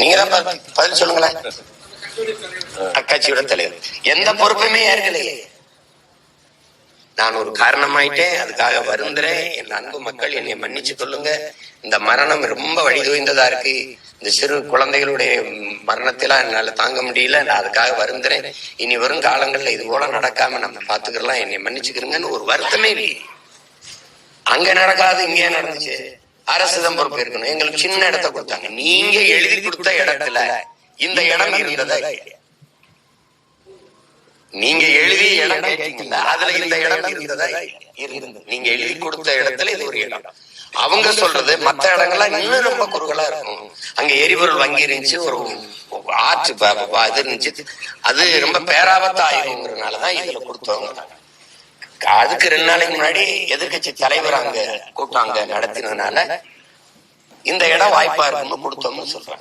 நீங்க தான் பதில் சொல்லுங்களேன். அக்கட்சியோட தலைவர். எந்த பொறுப்புமே ஏற்கலையே. நான் ஒரு காரணமாயிட்டேன். அதுக்காக வருந்துறேன். என் அன்பு மக்கள் என்னை மன்னிச்சு கொள்ளுங்க. இந்த மரணம் ரொம்ப வழிதோய்ந்ததா இருக்கு. இந்த சிறு குழந்தைகளுடைய மரணத்தெல்லாம் என்னால தாங்க முடியல. நான் அதுக்காக வருந்துறேன். இனி வரும் காலங்கள்ல இது போல நடக்காம நம்ம பாத்துக்கலாம் என்னை மன்னிச்சுக்கிறீங்கன்னு ஒரு வருத்தமே இல்லை அங்க நடக்காது இங்கே நடந்துச்சு. அரசு தான் பொறுப்பு இருக்கணும். எங்களுக்கு சின்ன இடத்த கொடுத்தாங்க. நீங்க எழுதி கொடுத்த இடத்துல இந்த இடம் இருந்ததா? நீங்க எழுதி இடம் அதுல இந்த இடம் இருந்ததா? இருந்தது நீங்க எழுதி கொடுத்த இடத்துல இது ஒரு இடம். அவங்க சொல்றது மத்த இடங்கள்லாம் இன்னும் ரொம்ப குறுகலா இருக்கும். அங்க எரிபொருள் வங்கி இருந்துச்சு ஒரு ஆற்று இது இருந்துச்சு. அது ரொம்ப பேராபத்து ஆயிருங்கிறதுனாலதான் இதுல கொடுத்தவங்க. அதுக்கு ரெண்டு நாளைக்கு முன்னாடி எதிர்க்கட்சி தலைவர் அங்க அங்க நடத்தினதுனால இந்த இடம் வாய்ப்பா இருக்குன்னு கொடுத்தோம்னு சொல்றாங்க.